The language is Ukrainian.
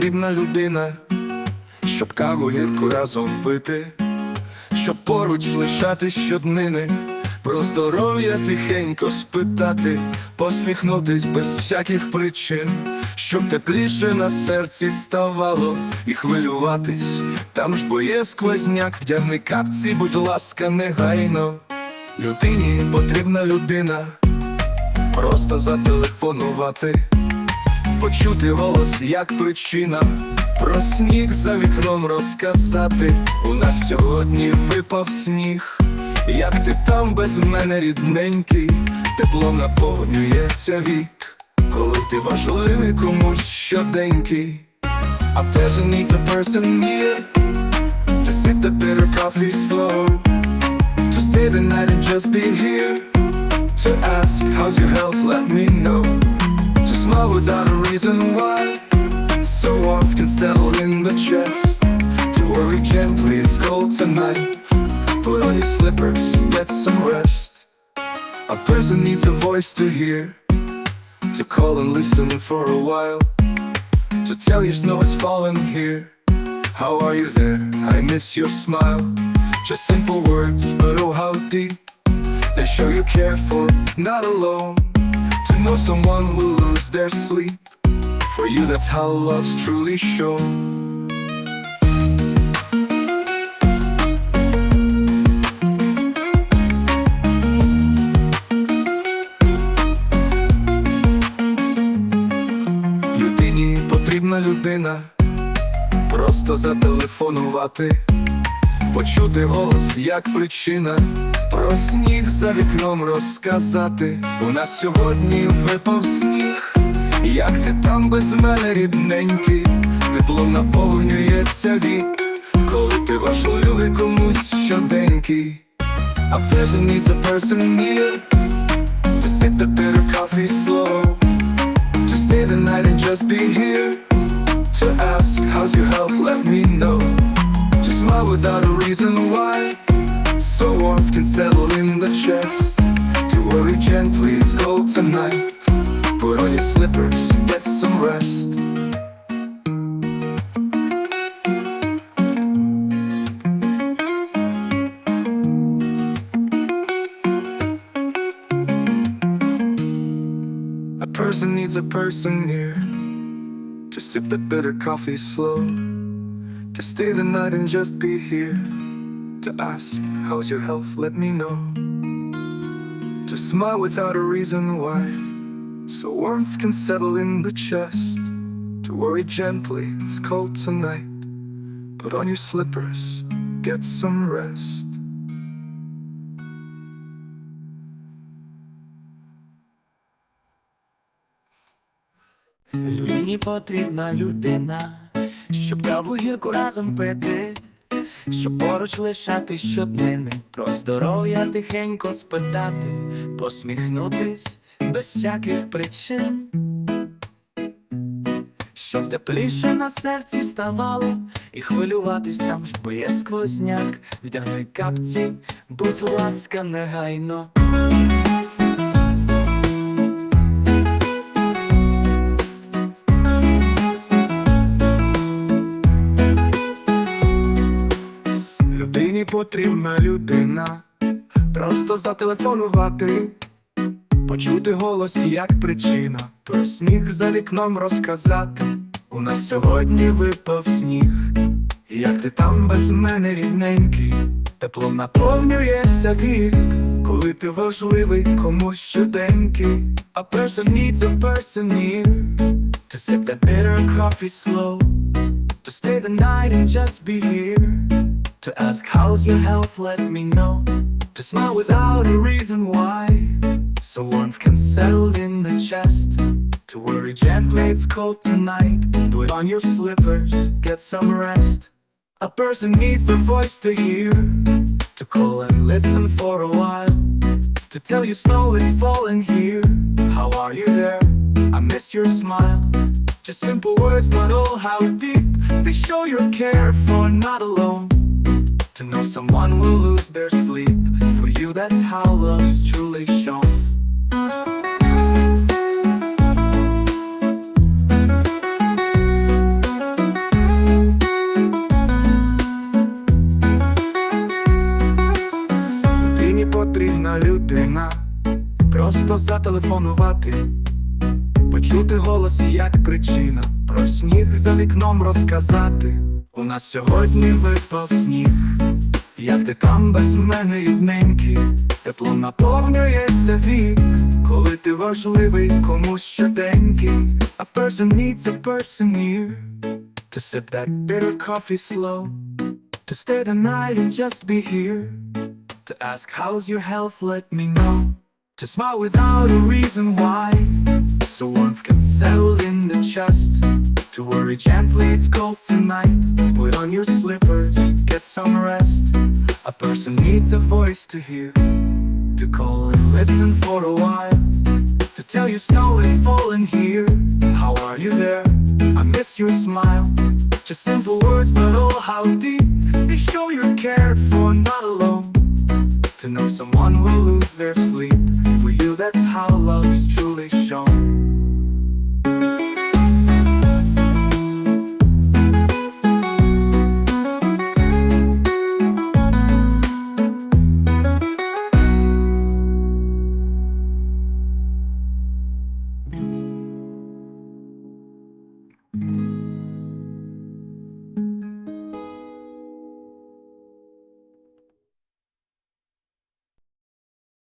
потрібна людина, щоб каву гірку разом пити, щоб поруч лишати щоднини, про здоров'я тихенько спитати, посміхнутись без всяких причин, щоб тепліше на серці ставало і хвилюватись. Там ж бо є сквозняк, вдягни капці, будь ласка, негайно. Людині потрібна людина, просто зателефонувати, почути голос як причина, про сніг за вікном розказати. У нас сьогодні випав сніг, як ти там без мене рідненький, теплом наповнюється вік, коли ти важливий комусь щоденький. A person needs a person near to sip the bitter coffee slow. To stay the night and just be here. To ask how's your health, let me know Smile without a reason why So warmth can settle in the chest To worry gently, it's cold tonight Put on your slippers, get some rest A person needs a voice to hear To call and listen for a while To tell you snow is falling here how are you there? I miss your smile. Just simple words, but oh how deep. They show you care for, not alone. To know someone will lose their sleep. For you, that's how love's truly shown. Людині потрібна людина. Просто зателефонувати, почути голос як причина, про сніг за вікном розказати. У нас сьогодні випав сніг, як ти там без мене рідненький, теплом наповнюється вік, коли ти важливий комусь щоденький. A person needs a person near chest. To worry gently, it's cold tonight. Put on your slippers, get some rest. A person needs a person near. To sip the bitter coffee slow To stay the night and just be here To ask, how's your health, let me know To smile without a reason why So warmth can settle in the chest To worry gently, it's cold tonight Put on your slippers, get some rest Людині потрібна людина, щоб каву гірку разом пити, щоб поруч лишати щоднини, про здоров'я тихенько спитати, посміхнутись без всяких причин, щоб тепліше на серці ставало, і хвилюватись там ж бо є сквозняк, вдягни капці, будь ласка, негайно. Потрібна людина, просто зателефонувати, почути голос як причина, про сніг за вікном розказати. У нас сьогодні випав сніг, як ти там без мене рідненький, теплом наповнюється вік, коли ти важливий комусь щоденький. A person needs a person near to sip that bitter coffee slow. To stay the night and just be here To ask how's your health, let me know. To smile without a reason why. So warmth can settle in the chest. To worry gently, it's cold tonight. Put on your slippers, get some rest. A person needs a voice to hear. To call and listen for a while. To tell you snow is falling here. How are you there? I miss your smile. Just simple words, but oh how deep. They show your care for not alone To know someone will lose their sleep. For you that's how love's truly shown. Потрібна людина, просто зателефонувати, почути голос як причина, про сніг за вікном розказати. У нас сьогодні випав сніг, як ти там без мене рідненький, тепло наповнюється вік, коли ти важливий комусь щоденький. A person needs a person near to sip that bitter coffee slow, to stay the night and just be here, to ask how's your health, let me know, to smile without a reason why, so warmth can settle in the chest, to worry. Gently, it's cold tonight, put on your slippers, get some rest, a person needs a voice to hear, to call and listen for a while, to tell you snow is falling here, how are you there, I miss your smile, just simple words but oh how deep, they show you're cared for, not alone. To know someone will lose their sleep. For you that's how love's truly shown